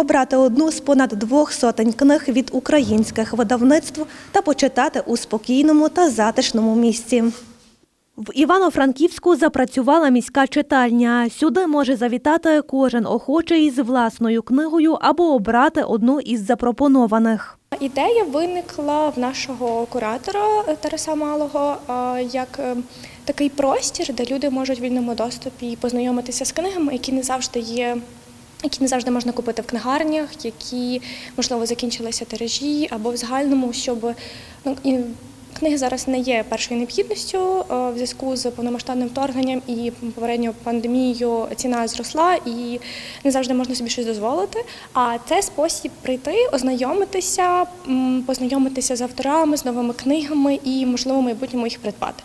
обрати одну з понад двох сотень книг від українських видавництв та почитати у спокійному та затишному місці. В Івано-Франківську запрацювала міська читальня. Сюди може завітати кожен охочий з власною книгою або обрати одну із запропонованих. Ідея виникла в нашого куратора Тараса Малого як е, такий простір, де люди можуть в вільному доступі познайомитися з книгами, які не завжди є. Які не завжди можна купити в книгарнях, які можливо закінчилися тиражі, або в загальному, щоб ну і книги зараз не є першою необхідністю е, в зв'язку з повномасштабним вторгненням і попередньою пандемією ціна зросла і не завжди можна собі щось дозволити. А це спосіб прийти, ознайомитися, познайомитися з авторами, з новими книгами і, можливо, в майбутньому їх придбати.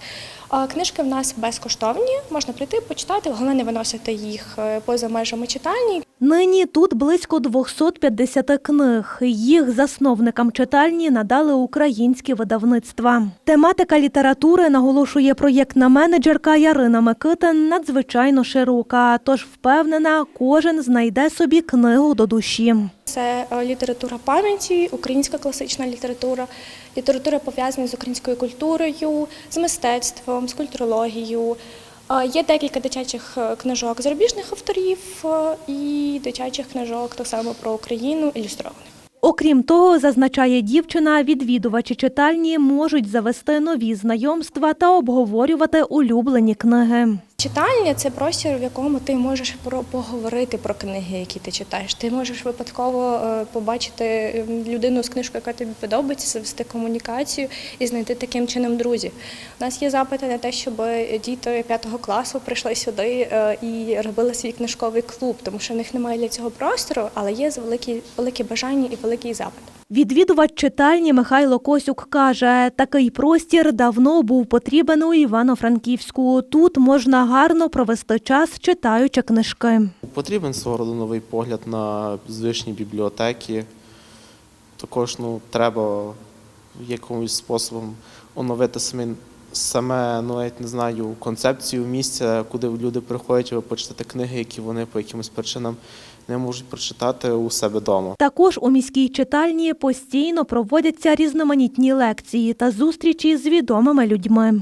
Книжки в нас безкоштовні, можна прийти, почитати, головне не виносити їх е, поза межами читальні. Нині тут близько 250 книг. Їх засновникам читальні надали українські видавництва. Тематика літератури, наголошує проєктна менеджерка Ярина Микитин, надзвичайно широка, тож впевнена, кожен знайде собі книгу до душі. Це е, література пам'яті, українська класична література, література пов'язана з українською культурою, з мистецтвом, з культурологією. Є декілька дитячих е, книжок зарубіжних авторів е, і дитячих книжок так само про Україну ілюстрованих. Окрім того, зазначає дівчина, відвідувачі читальні можуть завести нові знайомства та обговорювати улюблені книги. Читальня це простір, в якому ти можеш поговорити про книги, які ти читаєш. Ти можеш випадково е, побачити е, людину з книжкою, яка тобі подобається, завести комунікацію і знайти таким чином друзів. У нас є запити на те, щоб діти п'ятого класу прийшли сюди е, і робили свій книжковий клуб, тому що в них немає для цього простору, але є великі, велике бажання і великий запит. Відвідувач читальні Михайло Косюк каже, такий простір давно був потрібен у Івано-Франківську. Тут можна гарно провести час, читаючи книжки. Потрібен свого роду новий погляд на звичні бібліотеки. Також ну, треба якимось способом оновити самі, саме, ну, я не знаю, концепцію місця, куди люди приходять, аби почитати книги, які вони по якимось причинам не можуть прочитати у себе вдома. Також у міській читальні постійно проводяться різноманітні лекції та зустрічі з відомими людьми.